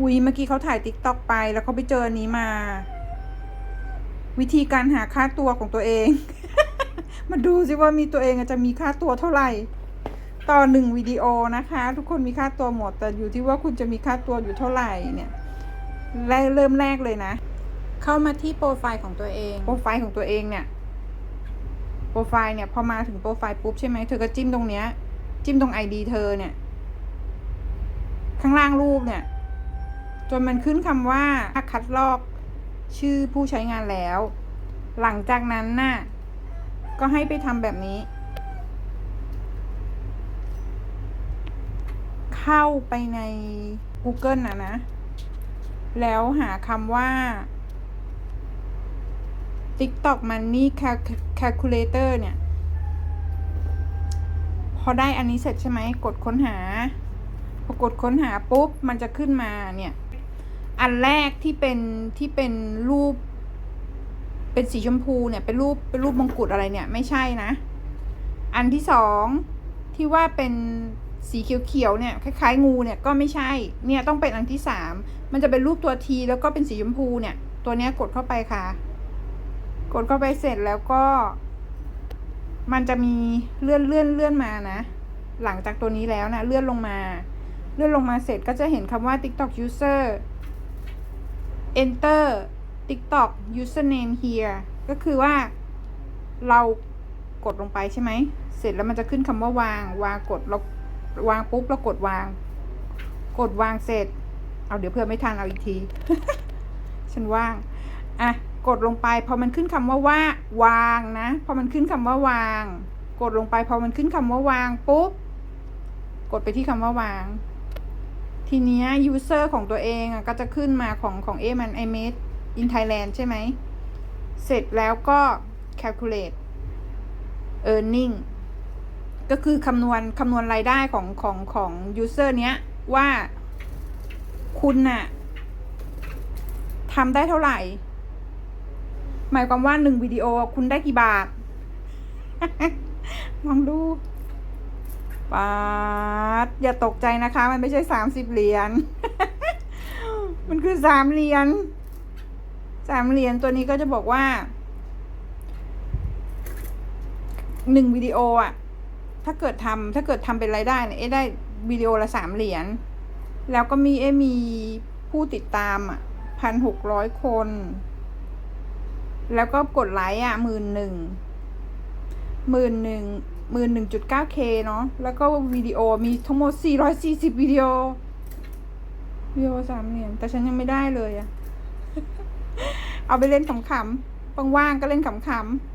หุยเมื่อกี้เขาถ่ายติ๊กต็อกไป แล้วเขาไปเจออันนี้มา วิธีการหาค่าตัวของตัวเอง มาดูสิว่ามีตัวเองอะจะมีค่าตัวเท่าไหร่ ต่อหนึ่งวิดีโอนะคะ ทุกคนมีค่าตัวหมด แต่อยู่ที่ว่าคุณจะมีค่าตัวอยู่เท่าไหร่เนี่ยแรกเริ่มแรกเลยนะ เข้ามาที่โปรไฟล์ของตัวเอง โปรไฟล์ของตัวเองเนี่ย โปรไฟล์เนี่ยพอมาถึงโปรไฟล์ปุ๊บใช่ไหมเธอก็จิ้มตรงเนี้ย จิ้มตรงไอดีเธอเนี่ย ข้างล่างรูปเนี่ย จนมันขึ้นคำว่าคัดลอกชื่อผู้ใช้งานแล้ว หลังจากนั้นน่ะ ก็ให้ไปทำแบบนี้ เข้าไปใน Google นะนะ แล้วหาคำว่า TikTok Money Calculator เนี่ย พอได้อันนี้เสร็จใช่ไหม กดค้นหา พอกดค้นหาปุ๊บ มันจะขึ้นมาเนี่ย อันแรกที่เป็นที่เป็นรูป เป็นสีชมพูเนี่ยเป็นรูปเป็นรูปมงกุฎอะไรเนี่ย ไม่ใช่นะ อันที่สองที่ว่าเป็นสีเขียวๆเนี่ยคล้ายๆงูเนี่ยก็ไม่ใช่เนี่ยต้องเป็นอันที่สามมันจะเป็นรูปตัวทีแล้วก็เป็นสีชมพูเนี่ย ตัวเนี้ยกดเข้าไปค่ะ กดเข้าไปเสร็จแล้วก็ มันจะมีเลื่อนเลื่อนเลื่อนมานะ หลังจากตัวนี้แล้วนะเลื่อนลงมา เลื่อนลงมาเสร็จก็จะเห็นคำว่า TikTok user enter TikTok username here ก็คือว่าเรากดลงไปใช่ไหม เสร็จแล้วมันจะขึ้นคำว่าวาง วางกดเราวางปุ๊บเรากดวาง กดวางเสร็จ เอาเดี๋ยวเพื่อไม่ทันเอาอีกที ฉันว่าง อะ กดลงไป พอมันขึ้นคำว่าว่าวางนะ พอมันขึ้นคำว่าวาง กดลงไป พอมันขึ้นคำว่าวางปุ๊บ กดไปที่คำว่าวาง ทีเนี้ย user ของตัวเองอะก็จะขึ้นมาของของเอมัน I made in Thailand ใช่ไหม เสร็จแล้วก็ calculate earning ก็คือคำนวณคำนวณรายได้ของของของ user เนี้ย ว่าคุณน่ะทำได้เท่าไหร่ หมายความว่าหนึ่งวิดีโอคุณได้กี่บาท ลองดู ปาดอย่าตกใจนะคะ มันไม่ใช่สามสิบเหรียญ มันคือสามเหรียญสามเหรียญตัวนี้ก็จะบอกว่าหนึ่งวิดีโออะถ้าเกิดทำถ้าเกิดทำเป็นรายได้เนี่ยเอ๊ได้วิดีโอละสามเหรียญ แล้วก็มีเอ๊มีผู้ติดตามอะพันหกร้อยคน แล้วก็กดไลค์อะหมื่นหนึ่ง หมื่นหนึ่งหมื่นหนึ่งจุดเก้าเคเนาะแล้วก็วิดีโอมีทั้งหมดสี่ร้อยสี่สิบวิดีโอวิดีโอสามเหรียญแต่ฉันยังไม่ได้เลยอะเอาไปเล่นขำๆว่างๆก็เล่นขำๆ